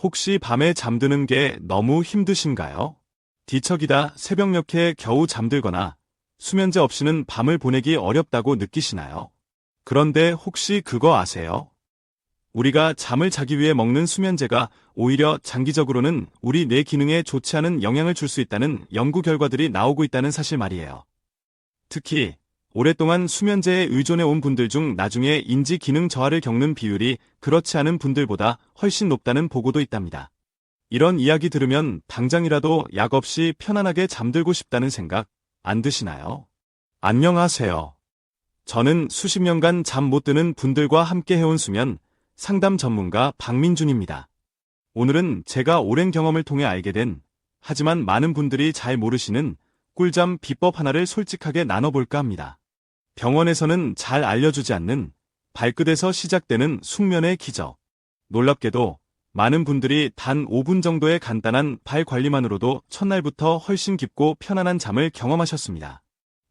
혹시 밤에 잠드는 게 너무 힘드신가요? 뒤척이다 새벽녘에 겨우 잠들거나 수면제 없이는 밤을 보내기 어렵다고 느끼시나요? 그런데 혹시 그거 아세요? 우리가 잠을 자기 위해 먹는 수면제가 오히려 장기적으로는 우리 뇌 기능에 좋지 않은 영향을 줄 수 있다는 연구 결과들이 나오고 있다는 사실 말이에요. 특히 오랫동안 수면제에 의존해 온 분들 중 나중에 인지 기능 저하를 겪는 비율이 그렇지 않은 분들보다 훨씬 높다는 보고도 있답니다. 이런 이야기 들으면 당장이라도 약 없이 편안하게 잠들고 싶다는 생각 안 드시나요? 안녕하세요. 저는 수십 년간 잠 못 드는 분들과 함께 해온 수면 상담 전문가 박민준입니다. 오늘은 제가 오랜 경험을 통해 알게 된 하지만 많은 분들이 잘 모르시는 꿀잠 비법 하나를 솔직하게 나눠볼까 합니다. 병원에서는 잘 알려주지 않는 발끝에서 시작되는 숙면의 기적. 놀랍게도 많은 분들이 단 5분 정도의 간단한 발 관리만으로도 첫날부터 훨씬 깊고 편안한 잠을 경험하셨습니다.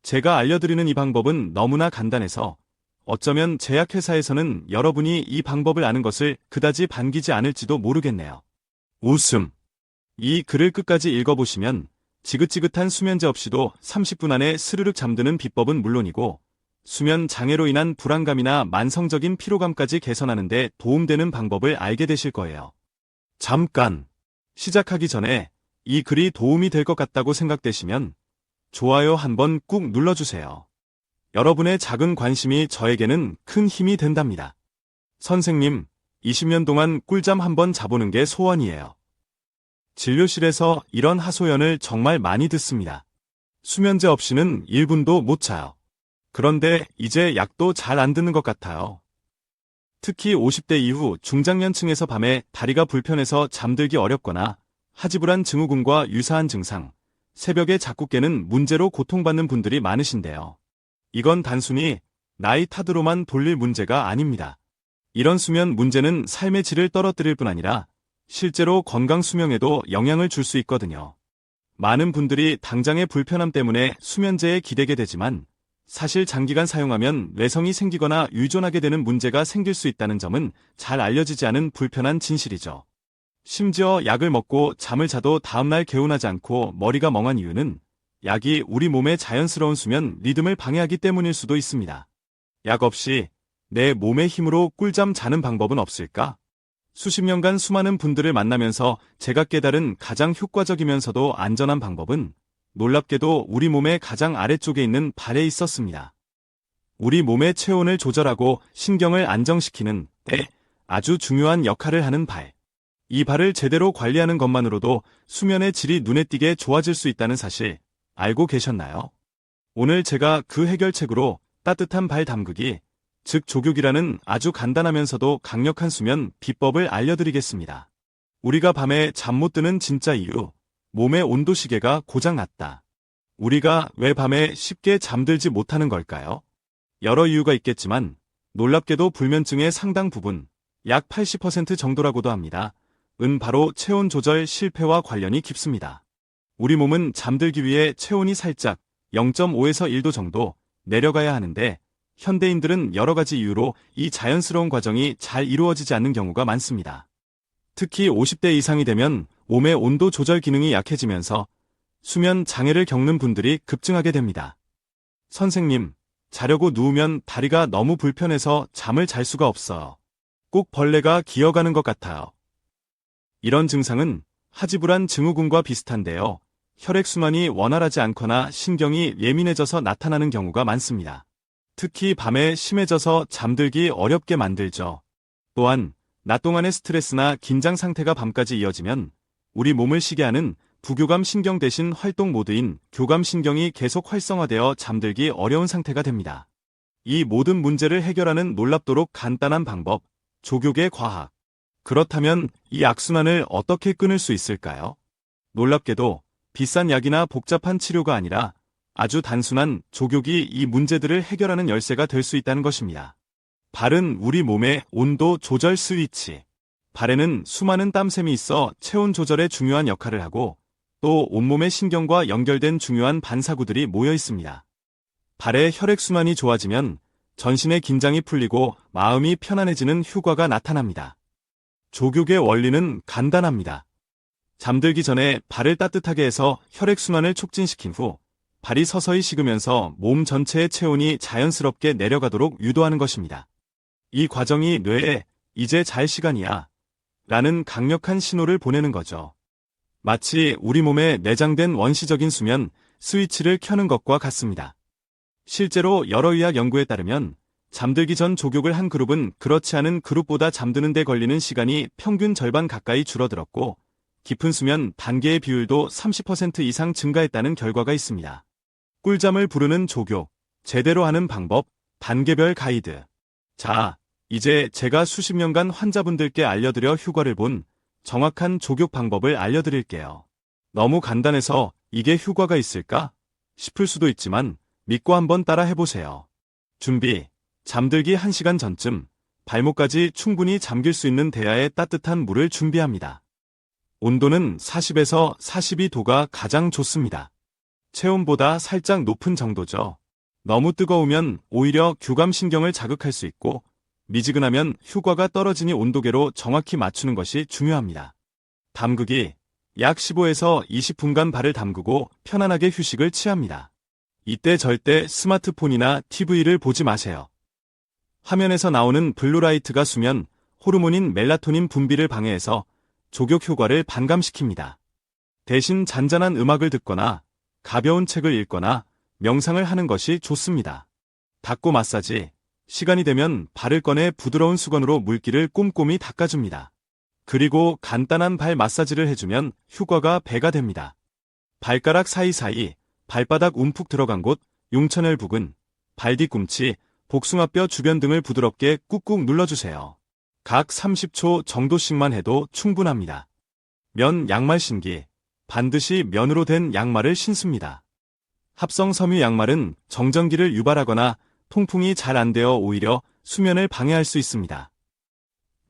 제가 알려드리는 이 방법은 너무나 간단해서 어쩌면 제약회사에서는 여러분이 이 방법을 아는 것을 그다지 반기지 않을지도 모르겠네요. 웃음. 이 글을 끝까지 읽어보시면 지긋지긋한 수면제 없이도 30분 안에 스르륵 잠드는 비법은 물론이고 수면 장애로 인한 불안감이나 만성적인 피로감까지 개선하는 데 도움되는 방법을 알게 되실 거예요. 잠깐. 시작하기 전에 이 글이 도움이 될 것 같다고 생각되시면 좋아요 한번 꾹 눌러주세요. 여러분의 작은 관심이 저에게는 큰 힘이 된답니다. 선생님, 20년 동안 꿀잠 한번 자보는 게 소원이에요. 진료실에서 이런 하소연을 정말 많이 듣습니다. 수면제 없이는 1분도 못 자요. 그런데 이제 약도 잘안 듣는 것 같아요. 특히 50대 이후 중장년층에서 밤에 다리가 불편해서 잠들기 어렵거나 하지불안 증후군과 유사한 증상, 새벽에 자꾸 깨는 문제로 고통받는 분들이 많으신데요. 이건 단순히 나이 탓으로만 돌릴 문제가 아닙니다. 이런 수면 문제는 삶의 질을 떨어뜨릴 뿐 아니라 실제로 건강 수명에도 영향을 줄 수 있거든요. 많은 분들이 당장의 불편함 때문에 수면제에 기대게 되지만 사실 장기간 사용하면 뇌성이 생기거나 유존하게 되는 문제가 생길 수 있다는 점은 잘 알려지지 않은 불편한 진실이죠. 심지어 약을 먹고 잠을 자도 다음날 개운하지 않고 머리가 멍한 이유는 약이 우리 몸의 자연스러운 수면 리듬을 방해하기 때문일 수도 있습니다. 약 없이 내 몸의 힘으로 꿀잠 자는 방법은 없을까? 수십 년간 수많은 분들을 만나면서 제가 깨달은 가장 효과적이면서도 안전한 방법은 놀랍게도 우리 몸의 가장 아래쪽에 있는 발에 있었습니다. 우리 몸의 체온을 조절하고 신경을 안정시키는 때 아주 중요한 역할을 하는 발. 이 발을 제대로 관리하는 것만으로도 수면의 질이 눈에 띄게 좋아질 수 있다는 사실 알고 계셨나요? 오늘 제가 그 해결책으로 따뜻한 발 담그기, 즉 조격이라는 아주 간단하면서도 강력한 수면 비법을 알려드리겠습니다. 우리가 밤에 잠 못 드는 진짜 이유, 몸의 온도 시계가 고장났다. 우리가 왜 밤에 쉽게 잠들지 못하는 걸까요? 여러 이유가 있겠지만 놀랍게도 불면증의 상당 부분, 약 80% 정도라고도 합니다. 은 바로 체온 조절 실패와 관련이 깊습니다. 우리 몸은 잠들기 위해 체온이 살짝 0.5에서 1도 정도 내려가야 하는데 현대인들은 여러 가지 이유로 이 자연스러운 과정이 잘 이루어지지 않는 경우가 많습니다. 특히 50대 이상이 되면 몸의 온도 조절 기능이 약해지면서 수면 장애를 겪는 분들이 급증하게 됩니다. 선생님, 자려고 누우면 다리가 너무 불편해서 잠을 잘 수가 없어요. 꼭 벌레가 기어가는 것 같아요. 이런 증상은 하지불안 증후군과 비슷한데요. 혈액순환이 원활하지 않거나 신경이 예민해져서 나타나는 경우가 많습니다. 특히 밤에 심해져서 잠들기 어렵게 만들죠. 또한 낮 동안의 스트레스나 긴장 상태가 밤까지 이어지면 우리 몸을 쉬게 하는 부교감 신경 대신 활동 모드인 교감 신경이 계속 활성화되어 잠들기 어려운 상태가 됩니다. 이 모든 문제를 해결하는 놀랍도록 간단한 방법, 조교의 과학. 그렇다면 이 악순환을 어떻게 끊을 수 있을까요? 놀랍게도 비싼 약이나 복잡한 치료가 아니라 아주 단순한 조격이 이 문제들을 해결하는 열쇠가 될 수 있다는 것입니다. 발은 우리 몸의 온도 조절 스위치. 발에는 수많은 땀샘이 있어 체온 조절에 중요한 역할을 하고 또 온몸의 신경과 연결된 중요한 반사구들이 모여 있습니다. 발의 혈액순환이 좋아지면 전신의 긴장이 풀리고 마음이 편안해지는 효과가 나타납니다. 조격의 원리는 간단합니다. 잠들기 전에 발을 따뜻하게 해서 혈액순환을 촉진시킨 후 발이 서서히 식으면서 몸 전체의 체온이 자연스럽게 내려가도록 유도하는 것입니다. 이 과정이 뇌에 이제 잘 시간이야 라는 강력한 신호를 보내는 거죠. 마치 우리 몸에 내장된 원시적인 수면 스위치를 켜는 것과 같습니다. 실제로 여러 의학 연구에 따르면 잠들기 전 조격을 한 그룹은 그렇지 않은 그룹보다 잠드는 데 걸리는 시간이 평균 절반 가까이 줄어들었고 깊은 수면 단계의 비율도 30% 이상 증가했다는 결과가 있습니다. 꿀잠을 부르는 조교, 제대로 하는 방법, 단계별 가이드. 자, 이제 제가 수십 년간 환자분들께 알려드려 휴가를 본 정확한 조교 방법을 알려드릴게요. 너무 간단해서 이게 휴가가 있을까? 싶을 수도 있지만 믿고 한번 따라 해보세요. 준비. 잠들기 1시간 전쯤 발목까지 충분히 잠길 수 있는 대야에 따뜻한 물을 준비합니다. 온도는 40에서 42도가 가장 좋습니다. 체온보다 살짝 높은 정도죠. 너무 뜨거우면 오히려 교감신경을 자극할 수 있고 미지근하면 휴가가 떨어지니 온도계로 정확히 맞추는 것이 중요합니다. 담그기 약 15에서 20분간 발을 담그고 편안하게 휴식을 취합니다. 이때 절대 스마트폰이나 TV를 보지 마세요. 화면에서 나오는 블루라이트가 수면, 호르몬인 멜라토닌 분비를 방해해서 조격 효과를 반감시킵니다. 대신 잔잔한 음악을 듣거나 가벼운 책을 읽거나 명상을 하는 것이 좋습니다. 닦고 마사지, 시간이 되면 발을 꺼내 부드러운 수건으로 물기를 꼼꼼히 닦아줍니다. 그리고 간단한 발 마사지를 해주면 효과가 배가 됩니다. 발가락 사이사이, 발바닥 움푹 들어간 곳, 용천을 부근, 발 뒤꿈치, 복숭아뼈 주변 등을 부드럽게 꾹꾹 눌러주세요. 각 30초 정도씩만 해도 충분합니다. 면 양말 신기. 반드시 면으로 된 양말을 신습니다. 합성 섬유 양말은 정전기를 유발하거나 통풍이 잘 안 되어 오히려 수면을 방해할 수 있습니다.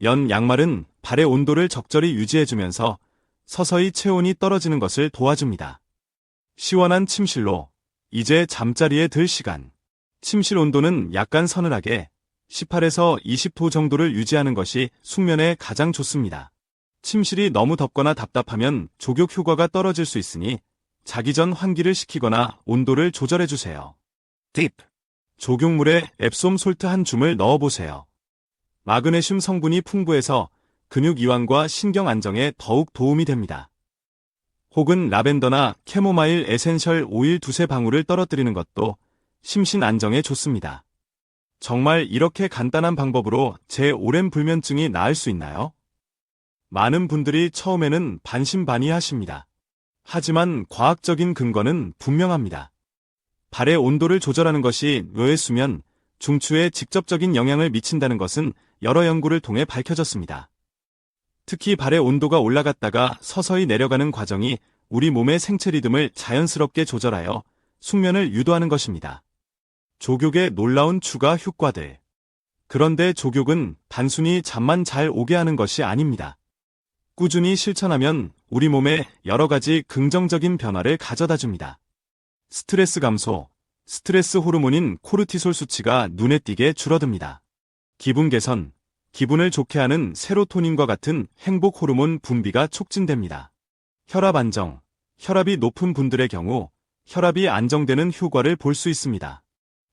연 양말은 발의 온도를 적절히 유지해주면서 서서히 체온이 떨어지는 것을 도와줍니다. 시원한 침실로 이제 잠자리에 들 시간. 침실 온도는 약간 서늘하게 18에서 20도 정도를 유지하는 것이 숙면에 가장 좋습니다. 침실이 너무 덥거나 답답하면 조격 효과가 떨어질 수 있으니 자기 전 환기를 시키거나 온도를 조절해주세요. 팁. 조격물에 앱솜 솔트 한 줌을 넣어보세요. 마그네슘 성분이 풍부해서 근육 이완과 신경 안정에 더욱 도움이 됩니다. 혹은 라벤더나 캐모마일 에센셜 오일 두세 방울을 떨어뜨리는 것도 심신 안정에 좋습니다. 정말 이렇게 간단한 방법으로 제 오랜 불면증이 나을 수 있나요? 많은 분들이 처음에는 반신반의하십니다. 하지만 과학적인 근거는 분명합니다. 발의 온도를 조절하는 것이 뇌의 수면, 중추에 직접적인 영향을 미친다는 것은 여러 연구를 통해 밝혀졌습니다. 특히 발의 온도가 올라갔다가 서서히 내려가는 과정이 우리 몸의 생체 리듬을 자연스럽게 조절하여 숙면을 유도하는 것입니다. 조격의 놀라운 추가 효과들. 그런데 조격은 단순히 잠만 잘 오게 하는 것이 아닙니다. 꾸준히 실천하면 우리 몸에 여러 가지 긍정적인 변화를 가져다 줍니다. 스트레스 감소, 스트레스 호르몬인 코르티솔 수치가 눈에 띄게 줄어듭니다. 기분 개선, 기분을 좋게 하는 세로토닌과 같은 행복 호르몬 분비가 촉진됩니다. 혈압 안정, 혈압이 높은 분들의 경우 혈압이 안정되는 효과를 볼 수 있습니다.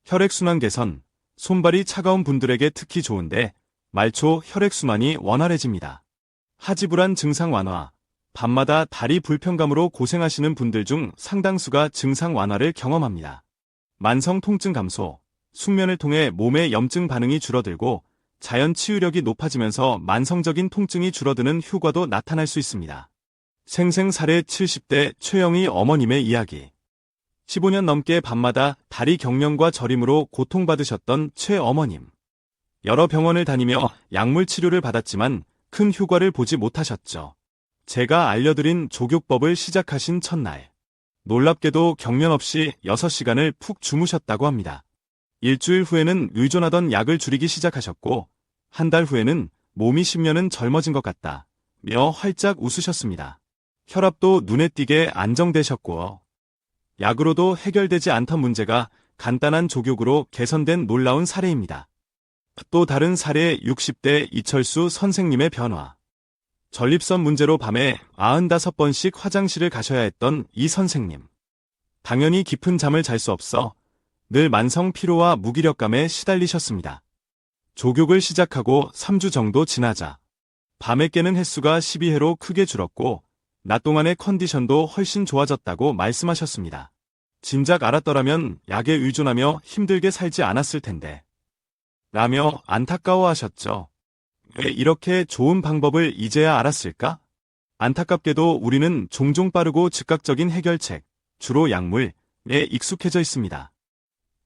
혈액순환 개선, 손발이 차가운 분들에게 특히 좋은데 말초 혈액순환이 원활해집니다. 하지불안 증상 완화, 밤마다 다리 불편감으로 고생하시는 분들 중 상당수가 증상 완화를 경험합니다. 만성 통증 감소, 숙면을 통해 몸의 염증 반응이 줄어들고 자연 치유력이 높아지면서 만성적인 통증이 줄어드는 효과도 나타날 수 있습니다. 생생 사례 70대 최영희 어머님의 이야기 15년 넘게 밤마다 다리 경련과 저림으로 고통받으셨던 최 어머님. 여러 병원을 다니며 약물 치료를 받았지만 큰 효과를 보지 못하셨죠. 제가 알려드린 조교법을 시작하신 첫날. 놀랍게도 경련 없이 6시간을 푹 주무셨다고 합니다. 일주일 후에는 의존하던 약을 줄이기 시작하셨고, 한 달 후에는 몸이 10년은 젊어진 것 같다. 며 활짝 웃으셨습니다. 혈압도 눈에 띄게 안정되셨고, 약으로도 해결되지 않던 문제가 간단한 조격으로 개선된 놀라운 사례입니다. 또 다른 사례 60대 이철수 선생님의 변화. 전립선 문제로 밤에 95번씩 화장실을 가셔야 했던 이 선생님. 당연히 깊은 잠을 잘 수 없어 늘 만성 피로와 무기력감에 시달리셨습니다. 조격을 시작하고 3주 정도 지나자 밤에 깨는 횟수가 12회로 크게 줄었고 낮 동안의 컨디션도 훨씬 좋아졌다고 말씀하셨습니다. 진작 알았더라면 약에 의존하며 힘들게 살지 않았을 텐데. 라며 안타까워하셨죠. 왜 이렇게 좋은 방법을 이제야 알았을까? 안타깝게도 우리는 종종 빠르고 즉각적인 해결책, 주로 약물에 익숙해져 있습니다.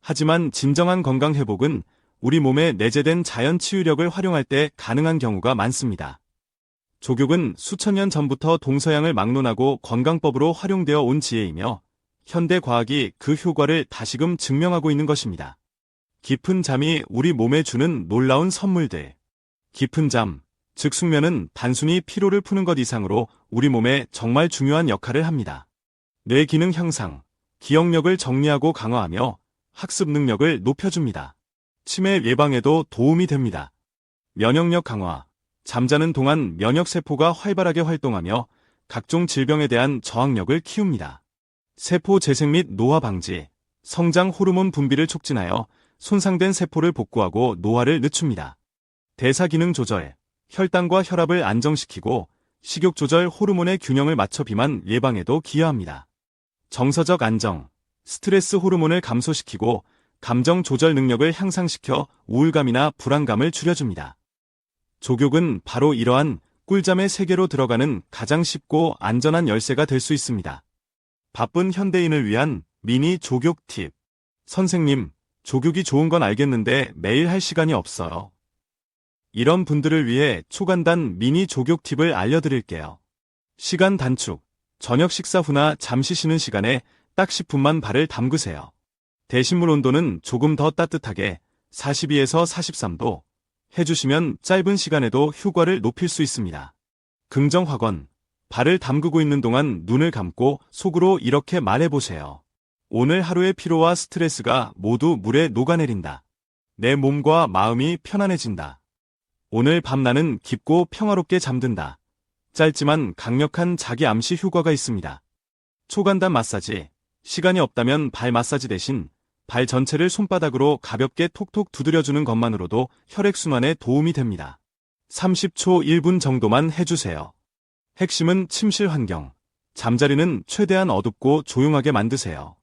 하지만 진정한 건강 회복은 우리 몸에 내재된 자연 치유력을 활용할 때 가능한 경우가 많습니다. 조격은 수천 년 전부터 동서양을 막론하고 건강법으로 활용되어 온 지혜이며 현대 과학이 그 효과를 다시금 증명하고 있는 것입니다. 깊은 잠이 우리 몸에 주는 놀라운 선물들. 깊은 잠, 즉 숙면은 단순히 피로를 푸는 것 이상으로 우리 몸에 정말 중요한 역할을 합니다. 뇌 기능 향상, 기억력을 정리하고 강화하며 학습 능력을 높여줍니다. 치매 예방에도 도움이 됩니다. 면역력 강화, 잠자는 동안 면역세포가 활발하게 활동하며 각종 질병에 대한 저항력을 키웁니다. 세포 재생 및 노화 방지, 성장 호르몬 분비를 촉진하여 손상된 세포를 복구하고 노화를 늦춥니다. 대사 기능 조절, 혈당과 혈압을 안정시키고 식욕 조절 호르몬의 균형을 맞춰 비만 예방에도 기여합니다. 정서적 안정, 스트레스 호르몬을 감소시키고 감정 조절 능력을 향상시켜 우울감이나 불안감을 줄여줍니다. 조격은 바로 이러한 꿀잠의 세계로 들어가는 가장 쉽고 안전한 열쇠가 될 수 있습니다. 바쁜 현대인을 위한 미니 조격 팁. 선생님, 조격이 좋은 건 알겠는데 매일 할 시간이 없어요. 이런 분들을 위해 초간단 미니 조격 팁을 알려드릴게요. 시간 단축. 저녁 식사 후나 잠시 쉬는 시간에 딱 10분만 발을 담그세요. 대신물 온도는 조금 더 따뜻하게 42에서 43도 해주시면 짧은 시간에도 효과를 높일 수 있습니다. 긍정 확언. 발을 담그고 있는 동안 눈을 감고 속으로 이렇게 말해보세요. 오늘 하루의 피로와 스트레스가 모두 물에 녹아내린다. 내 몸과 마음이 편안해진다. 오늘 밤 나는 깊고 평화롭게 잠든다. 짧지만 강력한 자기 암시 효과가 있습니다. 초간단 마사지. 시간이 없다면 발 마사지 대신 발 전체를 손바닥으로 가볍게 톡톡 두드려주는 것만으로도 혈액순환에 도움이 됩니다. 30초 1분 정도만 해주세요. 핵심은 침실 환경. 잠자리는 최대한 어둡고 조용하게 만드세요.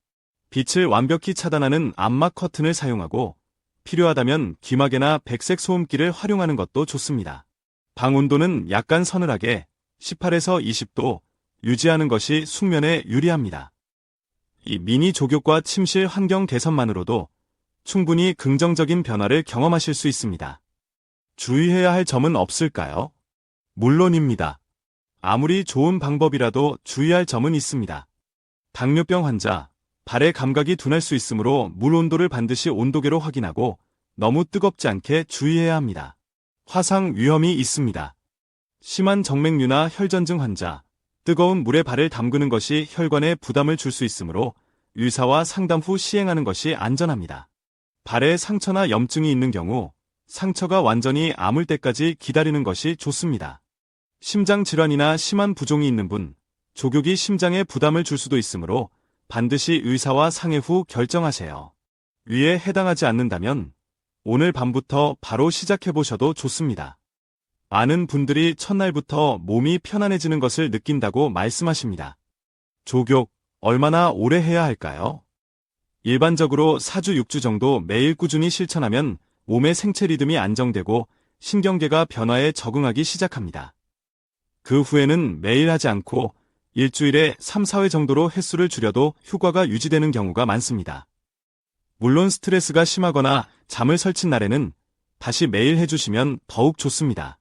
빛을 완벽히 차단하는 암막 커튼을 사용하고 필요하다면 귀마개나 백색 소음기를 활용하는 것도 좋습니다. 방 온도는 약간 서늘하게 18에서 20도 유지하는 것이 숙면에 유리합니다. 이 미니 조격과 침실 환경 개선만으로도 충분히 긍정적인 변화를 경험하실 수 있습니다. 주의해야 할 점은 없을까요? 물론입니다. 아무리 좋은 방법이라도 주의할 점은 있습니다. 당뇨병 환자, 발의 감각이 둔할 수 있으므로 물 온도를 반드시 온도계로 확인하고 너무 뜨겁지 않게 주의해야 합니다. 화상 위험이 있습니다. 심한 정맥류나 혈전증 환자, 뜨거운 물에 발을 담그는 것이 혈관에 부담을 줄 수 있으므로 의사와 상담 후 시행하는 것이 안전합니다. 발에 상처나 염증이 있는 경우 상처가 완전히 아물 때까지 기다리는 것이 좋습니다. 심장 질환이나 심한 부종이 있는 분, 조격이 심장에 부담을 줄 수도 있으므로 반드시 의사와 상의 후 결정하세요. 위에 해당하지 않는다면 오늘 밤부터 바로 시작해 보셔도 좋습니다. 많은 분들이 첫날부터 몸이 편안해지는 것을 느낀다고 말씀하십니다. 조격, 얼마나 오래 해야 할까요? 일반적으로 4주 6주 정도 매일 꾸준히 실천하면 몸의 생체 리듬이 안정되고 신경계가 변화에 적응하기 시작합니다. 그 후에는 매일 하지 않고 일주일에 3, 4회 정도로 횟수를 줄여도 효과가 유지되는 경우가 많습니다. 물론 스트레스가 심하거나 잠을 설친 날에는 다시 매일 해주시면 더욱 좋습니다.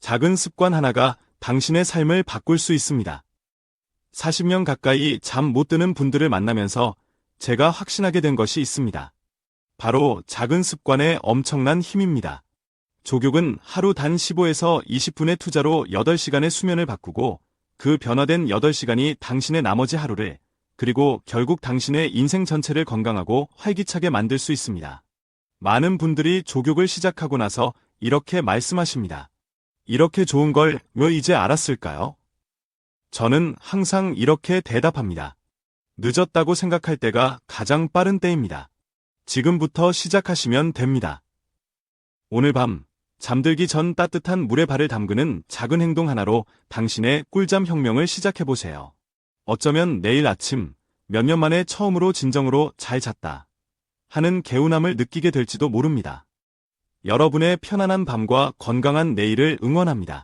작은 습관 하나가 당신의 삶을 바꿀 수 있습니다. 40년 가까이 잠 못 드는 분들을 만나면서 제가 확신하게 된 것이 있습니다. 바로 작은 습관의 엄청난 힘입니다. 조격은 하루 단 15에서 20분의 투자로 8시간의 수면을 바꾸고 그 변화된 8시간이 당신의 나머지 하루를 그리고 결국 당신의 인생 전체를 건강하고 활기차게 만들 수 있습니다. 많은 분들이 조격을 시작하고 나서 이렇게 말씀하십니다. 이렇게 좋은 걸 왜 이제 알았을까요? 저는 항상 이렇게 대답합니다. 늦었다고 생각할 때가 가장 빠른 때입니다. 지금부터 시작하시면 됩니다. 오늘 밤, 잠들기 전 따뜻한 물에 발을 담그는 작은 행동 하나로 당신의 꿀잠 혁명을 시작해보세요. 어쩌면 내일 아침, 몇 년 만에 처음으로 진정으로 잘 잤다. 하는 개운함을 느끼게 될지도 모릅니다. 여러분의 편안한 밤과 건강한 내일을 응원합니다.